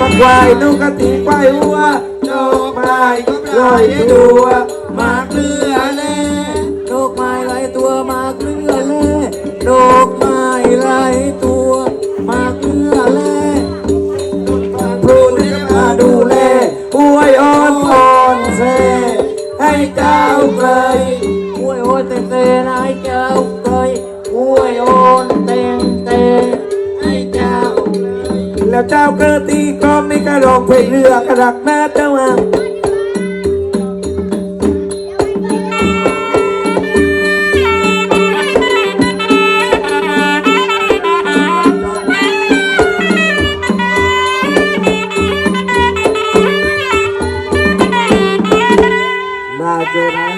ปักควายนกกระตีควายหัวดอกไม้ลอยตัว แล้วเจ้าเกิดตีกลองในกระรองเพลงเรือกระดักหน้าเจ้าอะมาเจอนะ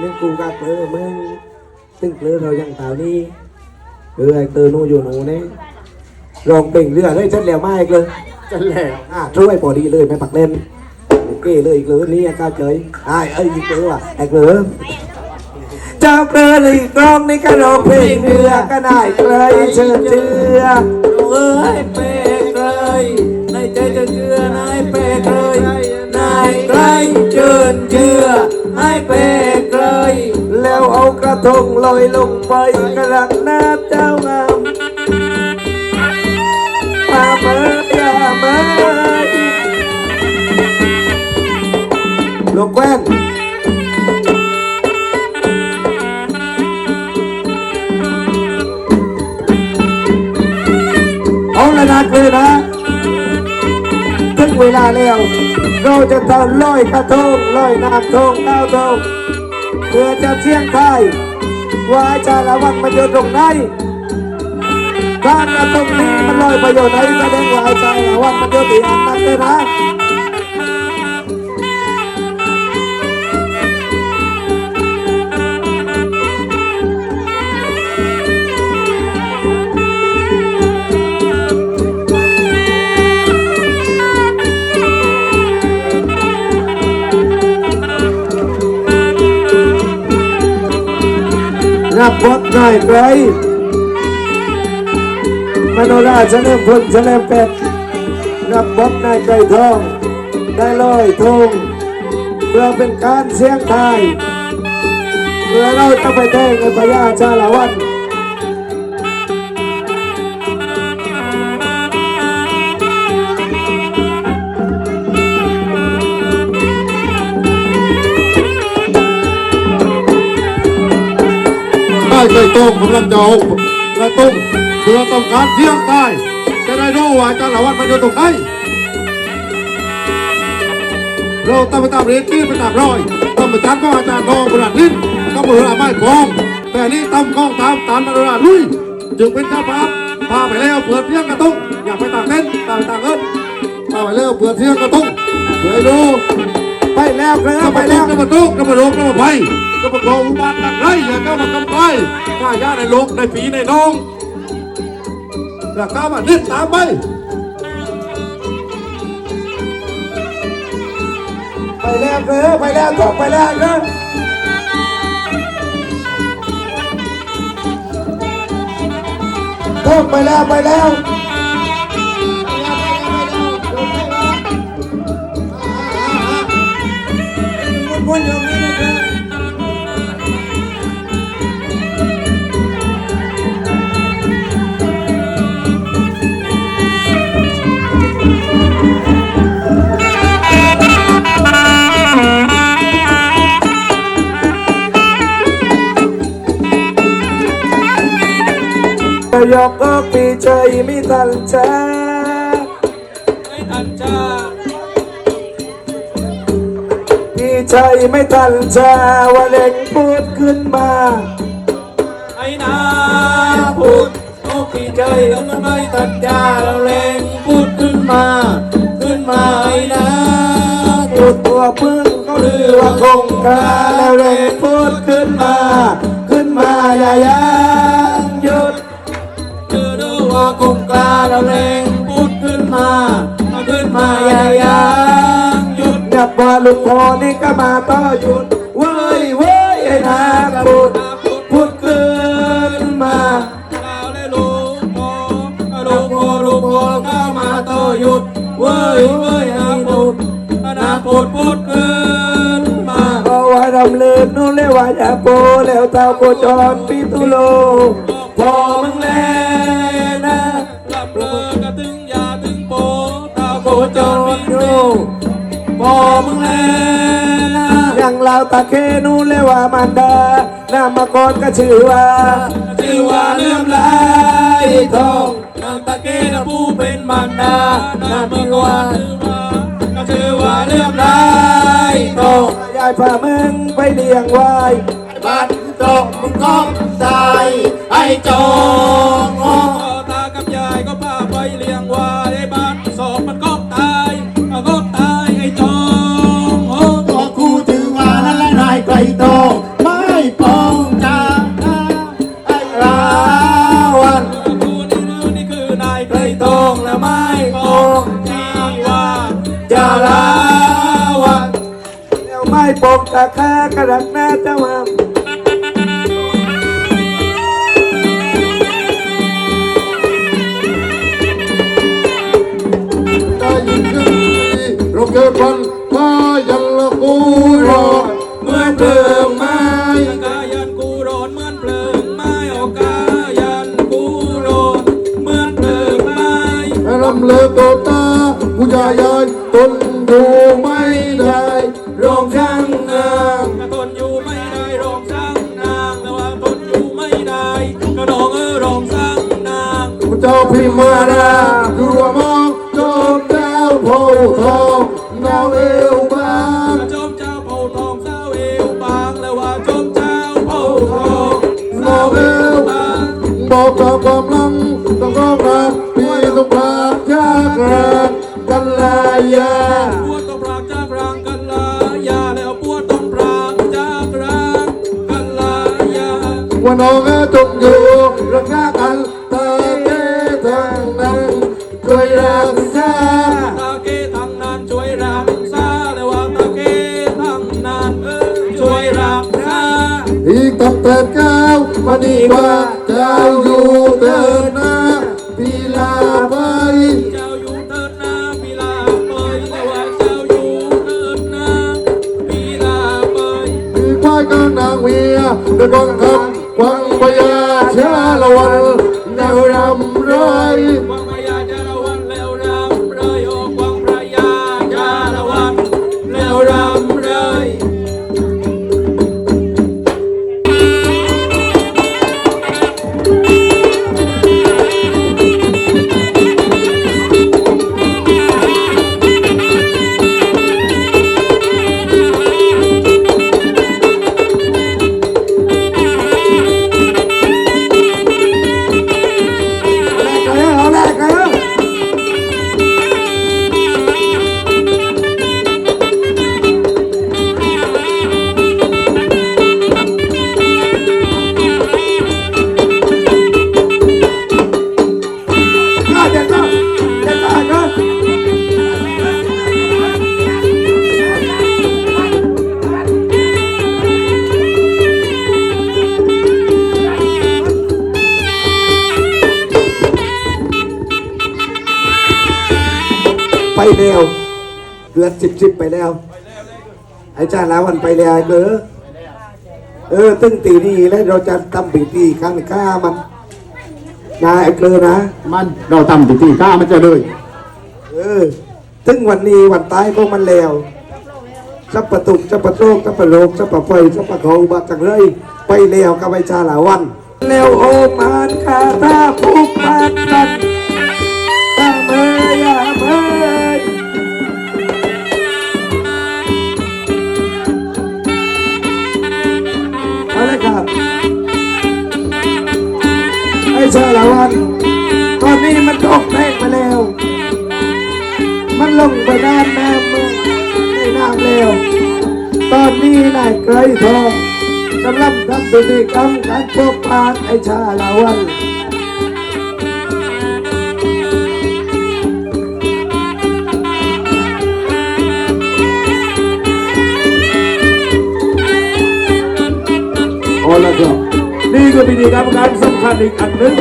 มึงกูกับเออมึงตึงเกลือเรายังเต่านี่เออไอ้เตอร์นูอยู่หนูเนี่ย ลองเป่งเรือเลยชัดแล้วไม่เลยชัดแล้วอะช่วยพอดีเลยไม่ปักเล่นโอเคเลยอีกเลยนี่ก้าวเฉยไอ้เอ้ยอีกเลยว่ะไอ้เกลือเจ้าเกลือเลยกลองในกระรองเพลงเรือก็ได้เกลยเชิญเชือเอ้ยเป้เกลยในใจจะเชื่อนายเป้เกลยนายไกลเชิญเชื่อให้เป้เกลยแล้วเอากระทงลอยลงไปกระดังหน้าเจ้างามมา ลูกแว่นเอาละนะคือนะถึงเวลาแล้วเราจะทำลอยกระทงลอยน้ำทงดาวทงเพื่อจะเสี่ยงทายว่าอาจารย์ละวันมันอยู่ตรงไหนถ้ากระทงนี้มันลอยไปอยู่ไหนแสดงว่าอาจารย์ละวันมันอยู่ที่อันนั้นเลยนะ รับบทหน่อยไปมโนราเลิมพลเฉลิมเป็ดนับบทนายไก่ทอง ได้ลอยทงเพื่อเป็นการเสียงไทยเพื่อเราจะไปแทงในพญาชาละวัน เคยต้มกำลังจะเอากระตุ้มเพื่อต้องการเที่ยงใต้จะได้รู้ว่าอาจารย์ละวันมันอยู่ตรงไหนเราต้งตามเรียนที่ไปตามรอยต้องไปจัดก็อาจารย์ทองประหลัดลิ้นก็มือละไม้พร้อมแต่นี่ตำข้องตามตามมาราลุยจึงเป็นเจ้าภาพพาไปแล้วเปิดเที่ยงกระตุ้งอย่าไปต่ากเต้นต่ากตากเอินพาไปแล้วเปิดเที่ยงกระตุ้งเผื่อดูไปแล้วเกลือก็ไปแล้แล้วก็มาตุกก็มาโลกก็มาไฟก็มาโกอุบาทตักไรอย่าก็มากำไป ข้าญาในโลกในปีในน้องแล้วข้ามาเล่นตามไปไปแล้วเออไปแล้วตกไปแล้วเกลือไปแล้วไปแล้ว ยกก็ปีใจไม่ตันจ้าไม่ตันจ้าปีใจไม่ตันจ้าว่าเล็กพูดขึ้นมาไอ้นาพูดโอ้ปีใจมันไม่ตันจ้าเราเล็งพูดขึ้นมา ขึ้นมาไอ้นาพูดตัวพึ่งเขาเรือว่าคงคาแล้วเล็งพูดขึ้นมา ขึ้นมาอย่า ดูว่าคงกล้าเราเร่งพุดขึ้นมาเอาขึ้นมาอย่ายังหยุดนับว่าลูกพ่อนี่ก็มาต่อหยุดเว้ยเว้ยไอ้นาพุดพุดขึ้นมาเราได้ลูกพ่อลูกพ่อลูกพอเข้ามาต่อหยุดเว้ยเว้ยอนาคตอนาคตพูดขึ้นมาเอาว่าดำเลินนู่นเลยว่าอย่าโปแล้วเต้าโคจรปิตุโลพอมึงแลน มีโยพอมึงแลนะอย่างเราตะเคนู่นเลยว่ามันดาหน้ามาก่อนก็ชื่อว่า ชื่อว่าเลื่อมลายทองนางตะเกนะผู้เป็นมารดานาเมื่อก่อนชื่อว่าก็ชื่อว่าเลื่อมลายทองยายพามึงไปเลี้ยงไว้บัดตกมึงก้องตายไอ้จอง ตาผู้ชายยายทนอยู่ไม่ได้รองช่างนางกระทนอยู่ไม่ได้รองช่างนางแต่ว่าทนอยู่ไม่ได้กระดองเออรองช่างนางพระเจ้าพิมมาดาดูว่ามองจอมเจ้าโพธิ์ทองดาวเอวบางจอมเจ้าเผ่าทองเจ้าเอวบางแล้วว่าจอมเจ้าเผ่าทองเจ้าเอวบางบอกกับความลังต้องร้องรักพี่ต้องพาจากรักกันลายาปวดต้องพรากจากรางกันลายาแล้วปวดต้องพรากจากรางกันลายาว่าน้องจงอยู่รักษากันตาเกทางนั้นช่วยรักษาตาเกทางนั้นช่วยรักษาแล้วว่าตาเกทางนั้นเออช่วยรักษาอีกตั้งแต่เก้าววันนี้ว่าเจ้าอยู่เดิน มี ไปแล้วเดือนสิบสิบไปแล้ว ไอ้จ้าลาวันไปแล้วไอ้เกอเออตึ้งตีนี่แล้วเราจะทำปีตีข้างข้ามันนะไอ้เกลือนะ มันเราทำพิธีข้ามันจะเลย เออตึ้งวันนี้วันตายก็มันแล้วสับประตุกสับประโตกสับประโลกสับประไฟสับประเขาบักจังเลย ไปแล้วกับไอ้จ้าลาวันแล้วโอมานคาตาผูกพันกันตาเมยยา ชาละวัน ตอนนี้มันตกแตกมาแล้ว มันลงไปด้านน้ำมือในน้ำแล้ว ตอนนี้นายไกรทองกำลังทำพิธีกรรมการพบปานไอชาละวันเอาละครับ นี่ก็พิธีกรรมการสำคัญอีกอันหนึ่ง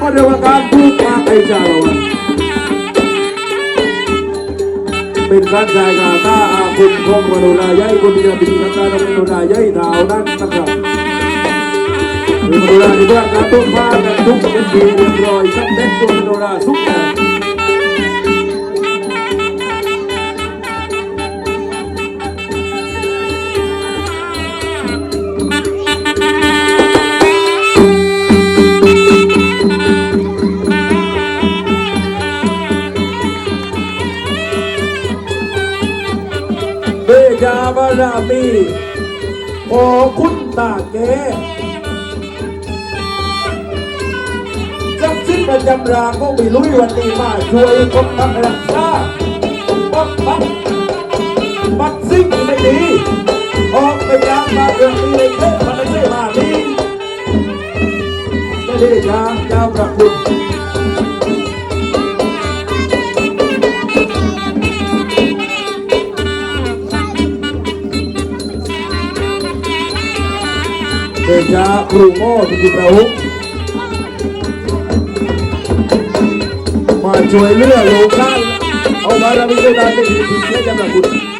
ก็เรียกว่าการผูกปากไอจาละวันเป็นการจ่ายกาตาอาคุณของมโนรายัยคนที่จะเป็นการการมโนรายัยดาวนั้นนะครับมโนราที่ว่าการตุ้มฟ้ากันทุกเป็นปีเรียบร้อยสักเด็ดตัวมโนราสุก รามีโอคุณตาแกจักสิ้นประจำรางก็มีลุยวันนี้มาช่วยปกปักรักษาปกปักปักสิ่งไม่ดีออกไปจากมาเรื่องนี้เลยเทมันไม่ใช่มาดีไม่ได้จาเจ้าพระคุณ เดชาครูโม่ที่จิตราหุมาช่วยเลือกโลกานเอามาเราไม่ได้ได้ไม่ดีคุณเชื่อจำนะคุณ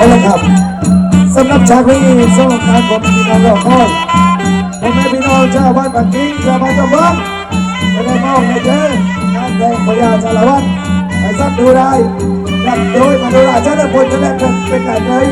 เอาละครับสำหรับฉากนี้ส่งการผมพี่น้องรอคอยผมแม่พี่น้องชาวบ้านปากกิ่งชาวบ้านตะวันจะได้มองในเจองานแดงพญาชาลวันไอ้สัตว์ดูได้รักโดยมาดูราชาติพลจะแลกเป็นเป็นไหนเลย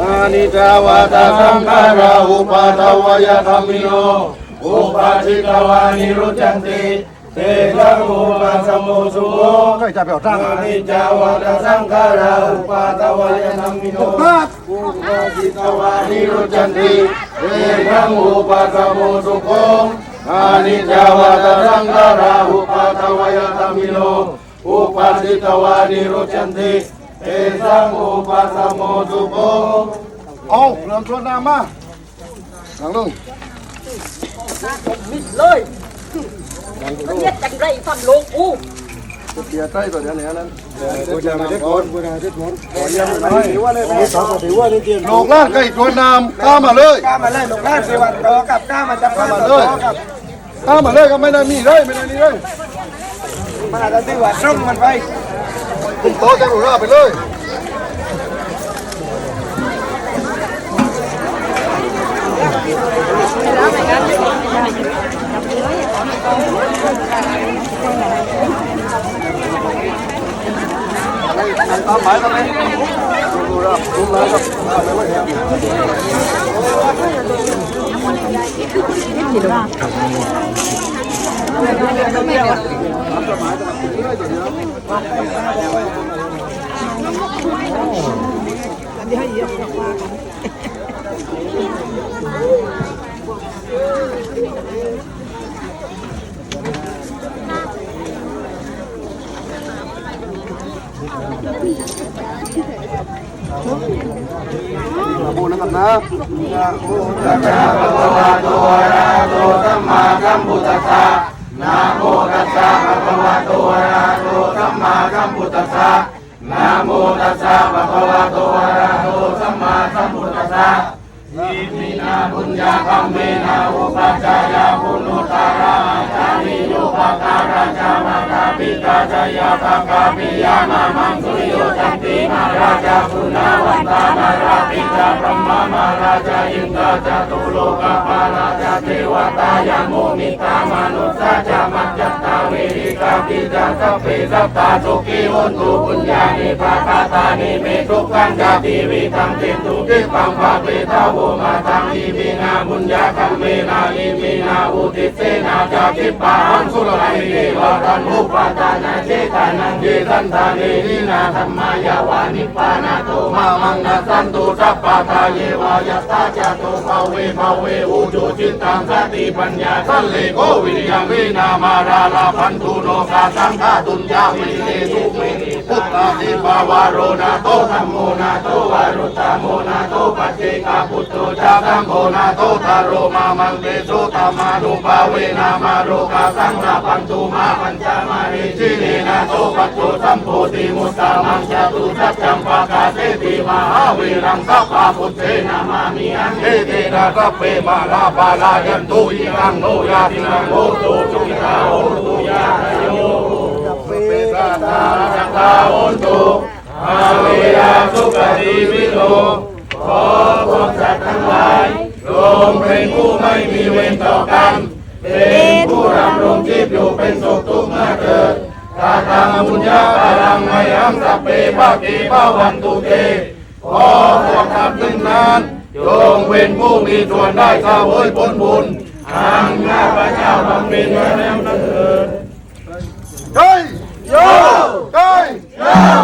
อานิจาวาตาสังขาราอุปาทวยธรรมิโนอุปาทิตวานิรุจันติเตสังอุปาสมโมสุโขใครจะไปเอานิจาวาตาสังขาราอุปาทวยธรรมิโนอุปาทิตวานิรุจันติเตสังอุปาสมโมสุโขอานิจาวาตาสังขาราอุปาทวยธรรมิโนอุปาทิตวานิรุจันติ เตสังอุปาสมโมสุโขเอาเริ่มชวนน้ำมาหลังลงเลยมันเรียกจังไรฟังโลงกูเสียใจตัวเดียวนี้นั้นกูจะมาเด็กคนกูจะเด็กคนขอเยี่ยมหน่อยถือว่าเลยสองถือว่าได้เตียนโลกล่างใกล้ชวนน้ำข้ามาเลยกล้ามาเลยหลงล่าสิวันรอกับกล้ามาจับข้ามาเลยข้ามาเลยก็ไม่ได้มีเลยไม่ได้นี่เลยมันอาจจะที่ว่าส่งมันไป คุมโต๊ะจะหลุดราไปเลยตามหมายกันไหมดูรับดูรับครับไม่ไหวแล้ว โมนะครันนะโมตัสสะภะคะวะโตอะระหะโตสัมมาสัมพุทธัสสะ นะโมตัสสะภะคะวะโตอะระหะโตสัมมาสัมพุทธัสสะนะโมตัสสะภะคะวะโตอะระหะโตสัมมาสัมพุทธัสสะอิมินาบุญญาคัมเมนาอุปัชฌายาปุณุตาราจานิโยปการาจามากาปิตาจายาภกาปิยานามังสุริโยจันติมาราชาปุณาวันตามาราปิจาพรหมามาราชาอินทราจตุโลกาปาราชาเทวตายาโมมิตามนุสสะจามัจจต ตาเวริกาปิจาสัพเพสัตตาสุขีหุนตุปุญญานิภาคาตานิเมทุกขันจาติวิธังเตตุกิปังภาเปตาโวมาทังอิมินาบุญญาคัมเมนาอิมินาอุติเสนาจาติปาหังสุรไลเยวารันุปาทานาเจตานังเยตันทาเนนินาธรรมายาวานิปานาโตมามังนาสันตุสัพพะทาเยวายัสตาจาโตภาเวภาเวอุจุจิตตังสติปัญญาสัลเลโกวิริยังวินามาราลาพันธุโลกาสังฆาตุญญาวิเตสุเมติ ทธาติปาวารโรนาโตธัมโมนาโตวารุตตโมนาโตปัจเจกาพุทโธจาตังโฆนาโตทาโรมามังเตโสตามานุภาเวนามาโรกาสังราปันตุมาปัญจามาริจิเนนาโตปัจโจสัมโพธิมุตตามังจตุสัจจัมปะกาเสติมหาวีรังสัพพะพุทเทนามามิอันเทเตนะสัพเพมาลาปาลายันตุอิรังโนยาตินังโหตุจุกิตาโหตุยา สังฆาโหตุอาเวราสุปฏิวิโนขอพวกสัตว์ทั้งหลายจงเป็นผู้ไม่มีเวรต่อกัน เป็นผู้รำรงชีพอยู่เป็นสุขทุกข์มาเกิดตาทางบุญญาบาลังไมยัมสัพเพภาคีภาวันตุเตขอพวกท่านทั้งนั้นจงเป็นผู้มีส่วนได้ข้าเว้ยผลบุญทางข้าพระเจ้าบำเพ็ญแล้วนั้นเถิ No!